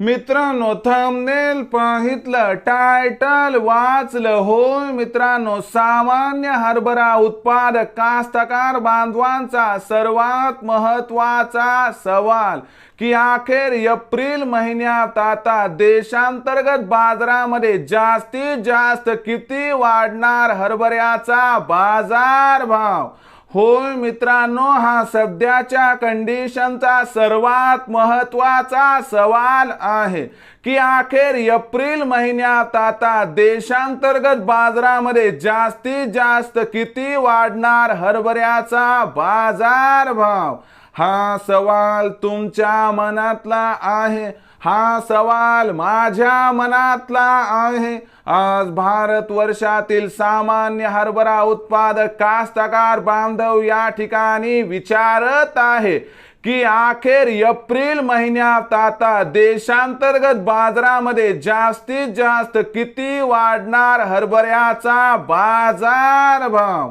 मित्रांनो thumbnail पाहितलं title वाचलं. होय मित्रांनो सामान्य हरभरा उत्पादक कास्तकार बांधवांचा सर्वात महत्त्वाचा सवाल की अखेर एप्रिल महिन्यात आता देशांतर्गत बाजारामध्ये जास्तीत जास्त किती वाढणार हरभऱ्याचा बाजार भाव होय मित्रांनो हा सध्याच्या कंडिशनचा सर्वात महत्त्वाचा सवाल आहे की अखेर एप्रिल महिन्यात आता देशांतर्गत बाजारामध्ये जास्तीत जास्त किती वाढणार हरभऱ्याचा बाजार भाव हा सवाल तुमच्या मनातला आहे. हा सवाल माझ्या मनातला आहे. आज भारत वर्षातील सामान्य हरभरा उत्पादक कास्तकार बांधव या ठिकाणी विचारत आहे की अखेर एप्रिल महिन्यात आता देशांतर्गत बाजारामध्ये जास्तीत जास्त किती वाढणार हरभऱ्याचा बाजार भाव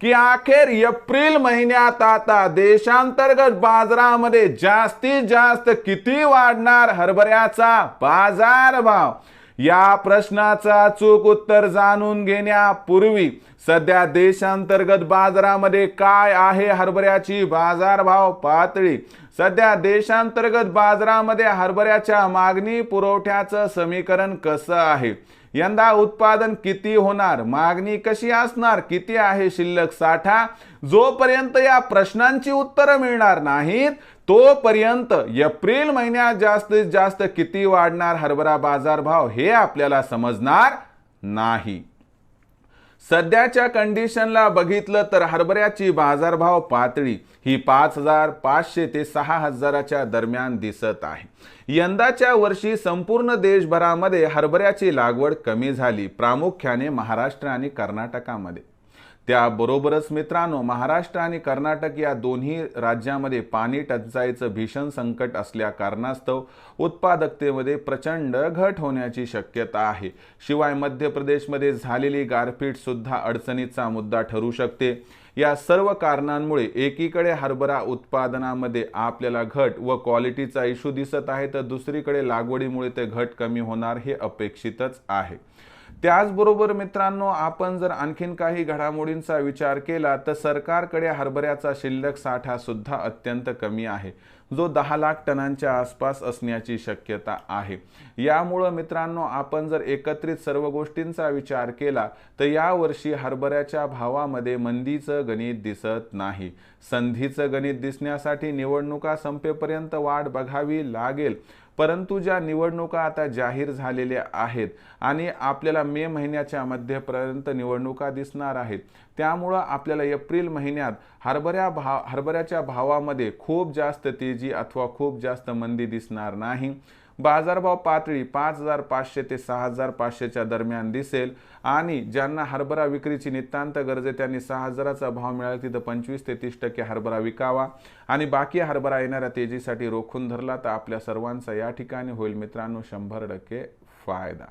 की अखेर एप्रिल महिन्यात आता देशांतर्गत बाजारामध्ये जास्तीत जास्त किती वाढणार हरभऱ्याचा बाजार भाव या प्रश्नाचं अचूक उत्तर जाणून घेण्यापूर्वी सध्या देशांतर्गत बाजारामध्ये काय आहे हरभऱ्याची बाजारभाव पातळी? सध्या देशांतर्गत बाजारामध्ये हरभऱ्याच्या मागणी पुरवठ्याचं समीकरण कसं आहे? यंदा उत्पादन किती होणार? मागणी कशी असणार? किती आहे शिल्लक साठा? जोपर्यंत या प्रश्नांची उत्तरं मिळणार नाहीत तोपर्यंत एप्रिल महिन्यात जास्तीत जास्त किती वाढणार हरभरा बाजारभाव हे आपल्याला समजणार नाही. सध्याच्या कंडिशनला बघितलं तर हरभऱ्याची बाजारभाव पातळी ही पाच हजार पाचशे ते सहा हजाराच्या दरम्यान दिसत आहे. यंदाच्या वर्षी संपूर्ण देशभरामध्ये हरभऱ्याची लागवड कमी झाली. प्रामुख्याने महाराष्ट्र आणि कर्नाटकामध्ये. त्याबरोबरच मित्रांनो महाराष्ट्र आणि कर्नाटक या दोन्ही राज्यामध्ये पाणी टंचाईचं भीषण संकट असल्या कारणास्तव उत्पादकतेमध्ये प्रचंड घट होण्याची शक्यता आहे. शिवाय मध्य प्रदेशमध्ये झालेली गारपीटसुद्धा अडचणीचा मुद्दा ठरू शकते. या सर्व कारणांमुळे एकीकडे हरभरा उत्पादनामध्ये आपल्याला घट व क्वालिटीचा इश्यू दिसत आहे तर दुसरीकडे लागवडीमुळे ते घट कमी होणार हे अपेक्षितच आहे. त्याचबरोबर मित्रांनो आपण जर आणखीन काही घडामोडींचा विचार केला तर सरकारकडे हरभऱ्याचा शिल्लक साठा सुद्धा अत्यंत कमी आहे. जो दहा लाख टनांच्या आसपास असण्याची शक्यता आहे. यामुळं मित्रांनो आपण जर एकत्रित सर्व गोष्टींचा विचार केला तर यावर्षी हरभऱ्याच्या भावामध्ये मंदीचं गणित दिसत नाही. संधीचं गणित दिसण्यासाठी निवडणुका संपेपर्यंत वाट बघावी लागेल. परंतु ज्या निवडणुका आता जाहीर झालेल्या आहेत आणि आपल्याला मे महिन्याच्या मध्यपर्यंत निवडणुका दिसणार आहेत त्यामुळं आपल्याला एप्रिल महिन्यात हरभऱ्या भाव हरभऱ्याच्या भावामध्ये खूप जास्त ती तेजी अथवा खूप जास्त मंदी दिसणार नाही. बाजारभाव पातळी पाच हजार पाचशे ते सहा हजार पाचशेच्या दरम्यान दिसेल आणि ज्यांना हरभरा विक्रीची नितांत गरज आहे त्यांनी सहा हजाराचा भाव मिळाला तिथं पंचवीस ते तीस टक्के हरभरा विकावा आणि बाकी हरभरा येणाऱ्या तेजीसाठी रोखून धरला. तर आपल्या सर्वांचा या ठिकाणी होईल मित्रांनो शंभर टक्के फायदा.